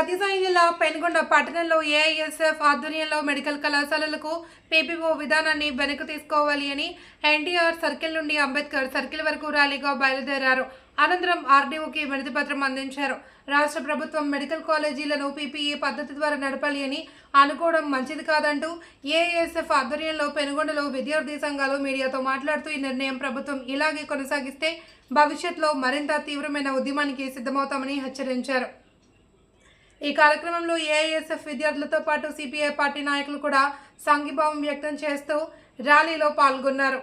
సత్యసాయి జిల్లా పెనుగొండ పట్టణంలో ఏఐఎస్ఎఫ్ ఆధ్వర్యంలో మెడికల్ కళాశాలలకు పీపీఓ విధానాన్ని వెనక్కి తీసుకోవాలి అని ఎన్టీఆర్ సర్కిల్ నుండి అంబేద్కర్ సర్కిల్ వరకు ర్యాలీగా బయలుదేరారు. అనంతరం ఆర్డీఓకి వినతి పత్రం అందించారు. రాష్ట్ర ప్రభుత్వం మెడికల్ కాలేజీలను పీపీఈ పద్ధతి ద్వారా నడపాలి అని అనుకోవడం మంచిది కాదంటూ ఏఐఎస్ఎఫ్ ఆధ్వర్యంలో పెనుగొండలో విద్యార్థి సంఘాలు మీడియాతో మాట్లాడుతూ ఈ నిర్ణయం ప్రభుత్వం ఇలాగే కొనసాగిస్తే భవిష్యత్తులో మరింత తీవ్రమైన ఉద్యమానికి సిద్ధమవుతామని హెచ్చరించారు. ఈ కార్యక్రమంలో ఏఐఎస్ఎఫ్ విద్యార్థులతో పాటు సిపిఐ పార్టీ నాయకులు కూడా సంఘీభావం వ్యక్తం చేస్తూ ర్యాలీలో పాల్గొన్నారు.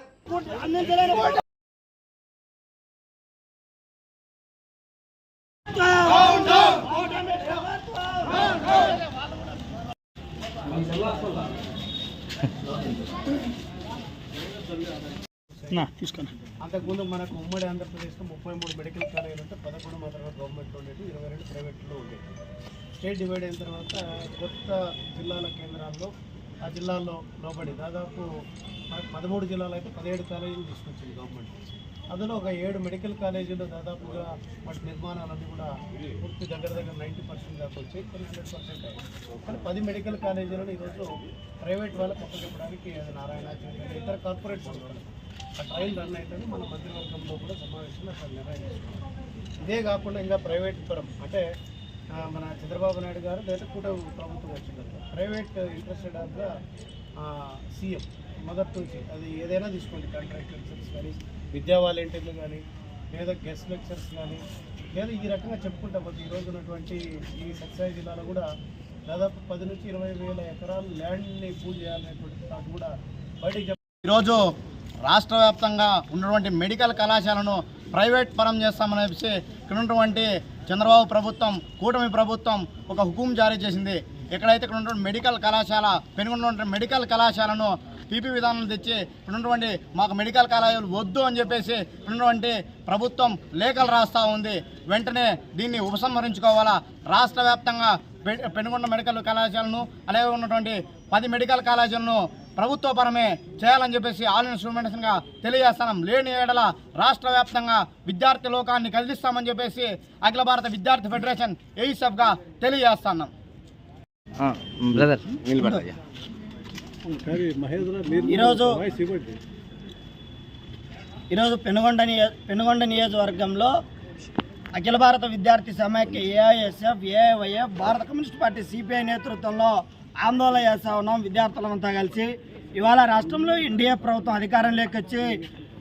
నా అంతకుముందు మనకు ఉమ్మడి ఆంధ్రప్రదేశ్లో ముప్పై మూడు మెడికల్ కాలేజీలు ఉంటే పదకొండు మాత్రమే గవర్నమెంట్లో ఉండేది ఇరవై రెండు ప్రైవేట్లో ఉండేది. స్టేట్ డివైడ్ అయిన తర్వాత కొత్త జిల్లాల కేంద్రాల్లో ఆ జిల్లాల్లో లోబడి దాదాపు మనకు పదమూడు జిల్లాలు అయితే పదిహేడు కాలేజీలు తీసుకొచ్చింది గవర్నమెంట్. అందులో ఒక ఏడు మెడికల్ కాలేజీలు దాదాపుగా వాటి నిర్మాణాలన్నీ కూడా పూర్తి దగ్గర దగ్గర నైంటీ పర్సెంట్ దాకా వచ్చాయి కొన్ని హండ్రెడ్ పర్సెంట్ అయ్యాయి. కానీ పది మెడికల్ కాలేజీలను ఈరోజు ప్రైవేట్ వాళ్ళకి అప్పచెప్పడానికి అది నారాయణ ఇతర కార్పొరేట్ సంస్థలు ఆ ట్రయల్ రన్ అవుతుంది మన మంత్రివర్గంలో కూడా సమావేశంలో అక్కడ నిర్ణయం ఇదే కాకుండా ఇంకా ప్రైవేట్ పరం అంటే మన చంద్రబాబు నాయుడు గారు లేదా కూడా ప్రభుత్వం వచ్చింది private interested of the CM మొదటి నుంచి అది ఏదైనా తీసుకోండి కాంట్రాక్ట్ లెక్చర్స్ కానీ విద్యా వాలంటీర్లు కానీ లేదా గెస్ట్ లెక్చర్స్ కానీ లేదా ఈ రకంగా చెప్పుకుంటాం. పోతే ఈరోజు ఉన్నటువంటి ఈ సత్సాయి జిల్లాలో కూడా దాదాపు పది నుంచి ఇరవై వేల ఎకరాలు ల్యాండ్ని పూజ చేయాలనేటువంటి థాట్ కూడా బయటికి ఈరోజు రాష్ట్ర వ్యాప్తంగా ఉన్నటువంటి మెడికల్ కళాశాలను ప్రైవేట్ పరం చేస్తామనేసి ఇక్కడ ఉన్నటువంటి చంద్రబాబు ప్రభుత్వం కూటమి ప్రభుత్వం ఒక హుకుం జారీ చేసింది. ఎక్కడైతే ఇక్కడ ఉన్నటువంటి మెడికల్ కళాశాల పెనుగొన్నటువంటి మెడికల్ కళాశాలను పీపీ విధానం తెచ్చి ఉన్నటువంటి మాకు మెడికల్ కళాశాలలు వద్దు అని చెప్పేసి ఉన్నటువంటి ప్రభుత్వం లేఖలు రాస్తూ ఉంది. వెంటనే దీన్ని ఉపసంహరించుకోవాలా? రాష్ట్ర వ్యాప్తంగా పెనుగొండ మెడికల్ కళాశాలను అలాగే ఉన్నటువంటి పది మెడికల్ కాలేజీలను ప్రభుత్వపరమే చేయాలని చెప్పేసి ఆల్ ఇన్స్ట్రుమెంట్స్గా తెలియజేస్తున్నాం. లేని ఏడల రాష్ట్ర వ్యాప్తంగా విద్యార్థి లోకాన్ని కదిలిస్తామని చెప్పేసి అఖిల భారత విద్యార్థి ఫెడరేషన్ ఏఈసెఫ్గా తెలియజేస్తున్నాం. బ్రదర్ ఈరోజు ఈరోజు పెనుగొండ నియ పెనుగొండ నియోజకవర్గంలో అఖిల భారత విద్యార్థి సమైక్య ఏఐఎస్ఎఫ్ ఏఐవైఎఫ్ భారత కమ్యూనిస్ట్ పార్టీ సిపిఐ నేతృత్వంలో ఆందోళన చేస్తా ఉన్నాం విద్యార్థులంతా కలిసి. ఇవాళ రాష్ట్రంలో ఎన్డీఏ ప్రభుత్వం అధికారంలోకి వచ్చి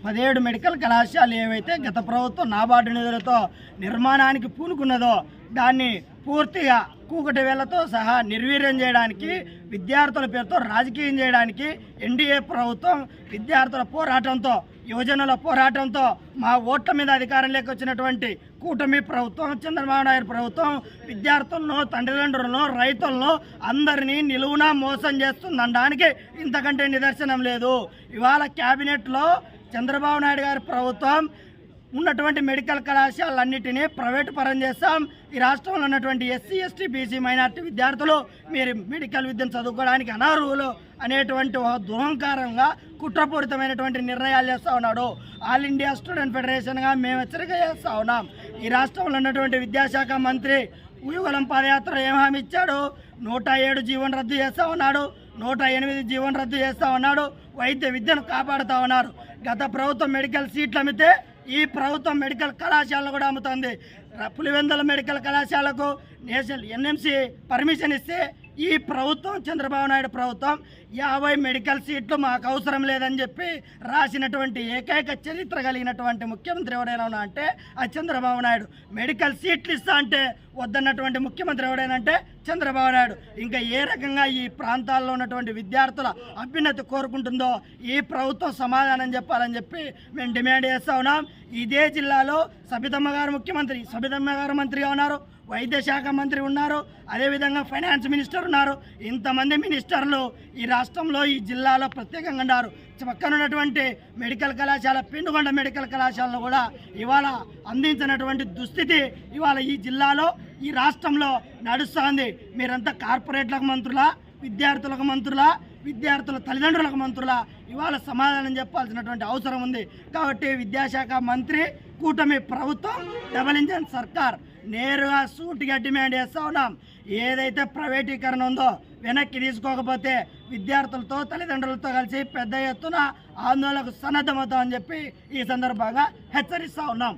పదిహేడు మెడికల్ కళాశాలలు ఏవైతే గత ప్రభుత్వం నాబార్డు నిధులతో నిర్మాణానికి పూనుకున్నదో దాన్ని పూర్తిగా కూకటి వేళ్ళతో సహా నిర్వీర్యం చేయడానికి విద్యార్థుల పేరుతో రాజకీయం చేయడానికి ఎన్డీఏ ప్రభుత్వం విద్యార్థుల పోరాటంతో యువజనుల పోరాటంతో మా ఓట్ల మీద అధికారంలోకి వచ్చినటువంటి కూటమి ప్రభుత్వం చంద్రబాబు నాయుడు ప్రభుత్వం విద్యార్థులను తల్లిదండ్రులను రైతులను అందరినీ నిలువున మోసం చేస్తుందనడానికి ఇంతకంటే నిదర్శనం లేదు. ఇవాళ క్యాబినెట్లో చంద్రబాబు నాయుడు గారి ప్రభుత్వం ఉన్నటువంటి మెడికల్ కళాశాలన్నిటినీ ప్రైవేటు పరం చేస్తాం. ఈ రాష్ట్రంలో ఉన్నటువంటి ఎస్సీ ఎస్టీ బీసీ మైనార్టీ విద్యార్థులు మీరు మెడికల్ విద్యను చదువుకోవడానికి అనర్హులు. అనేటువంటి ఒక దుహంకారంగా కుట్రపూరితమైనటువంటి నిర్ణయాలు చేస్తూ ఉన్నాడు. ఆల్ ఇండియా స్టూడెంట్ ఫెడరేషన్గా మేము హెచ్చరిక చేస్తూ ఉన్నాం. ఈ రాష్ట్రంలో ఉన్నటువంటి విద్యాశాఖ మంత్రి ఉయుగలం పాదయాత్ర ఏం హామీ ఇచ్చాడు? నూట ఏడు జీవన్ రద్దు చేస్తా ఉన్నాడు. నూట ఎనిమిది జీవన్ రద్దు చేస్తూ ఉన్నాడు. వైద్య విద్యను కాపాడుతూ ఉన్నారు. గత ప్రభుత్వం మెడికల్ సీట్లు అమ్మితే ఈ ప్రభుత్వం మెడికల్ కళాశాలను కూడా అమ్ముతుంది. పులివెందుల మెడికల్ కళాశాలకు నేషనల్ ఎన్ఎంసి పర్మిషన్ ఇస్తే ఈ ప్రభుత్వం చంద్రబాబు నాయుడు ప్రభుత్వం యాభై మెడికల్ సీట్లు మాకు అవసరం లేదని చెప్పి రాసినటువంటి ఏకైక చరిత్ర కలిగినటువంటి ముఖ్యమంత్రి ఎవరైనా ఉన్నా అంటే ఆ చంద్రబాబు నాయుడు. మెడికల్ సీట్లు ఇస్తా అంటే వద్దన్నటువంటి ముఖ్యమంత్రి ఎవడైనంటే చంద్రబాబు నాయుడు. ఇంకా ఏ రకంగా ఈ ప్రాంతాల్లో ఉన్నటువంటి విద్యార్థుల అభ్యున్నతి కోరుకుంటుందో ఈ ప్రభుత్వం సమాధానం చెప్పాలని చెప్పి మేము డిమాండ్ చేస్తా ఉన్నాం. ఇదే జిల్లాలో సబితమ్మ గారు ముఖ్యమంత్రి సబితమ్మ గారు మంత్రిగా ఉన్నారు వైద్య శాఖ మంత్రి ఉన్నారు అదేవిధంగా ఫైనాన్స్ మినిస్టర్ ఉన్నారు. ఇంతమంది మినిస్టర్లు ఈ రాష్ట్రంలో ఈ జిల్లాలో ప్రత్యేకంగా ఉన్నారు. పక్కన ఉన్నటువంటి మెడికల్ కళాశాల పిండుగొండ మెడికల్ కళాశాలను కూడా ఇవాళ అందించినటువంటి దుస్థితి ఇవాళ ఈ జిల్లాలో ఈ రాష్ట్రంలో నడుస్తోంది. మీరంతా కార్పొరేట్లకు మంత్రులా విద్యార్థులకు మంత్రులా విద్యార్థుల తల్లిదండ్రులకు మంత్రులా ఇవాళ సమాధానం చెప్పాల్సినటువంటి అవసరం ఉంది. కాబట్టి విద్యాశాఖ మంత్రి కూటమి ప్రభుత్వం డబల్ ఇంజన్ సర్కార్ నేరుగా సూటిగా డిమాండ్ చేస్తూ ఉన్నాం. ఏదైతే ప్రైవేటీకరణ ఉందో వెనక్కి తీసుకోకపోతే విద్యార్థులతో తల్లిదండ్రులతో కలిసి పెద్ద ఎత్తున ఆందోళనకు సన్నద్ధమవుతామని చెప్పి ఈ సందర్భంగా హెచ్చరిస్తూ ఉన్నాం.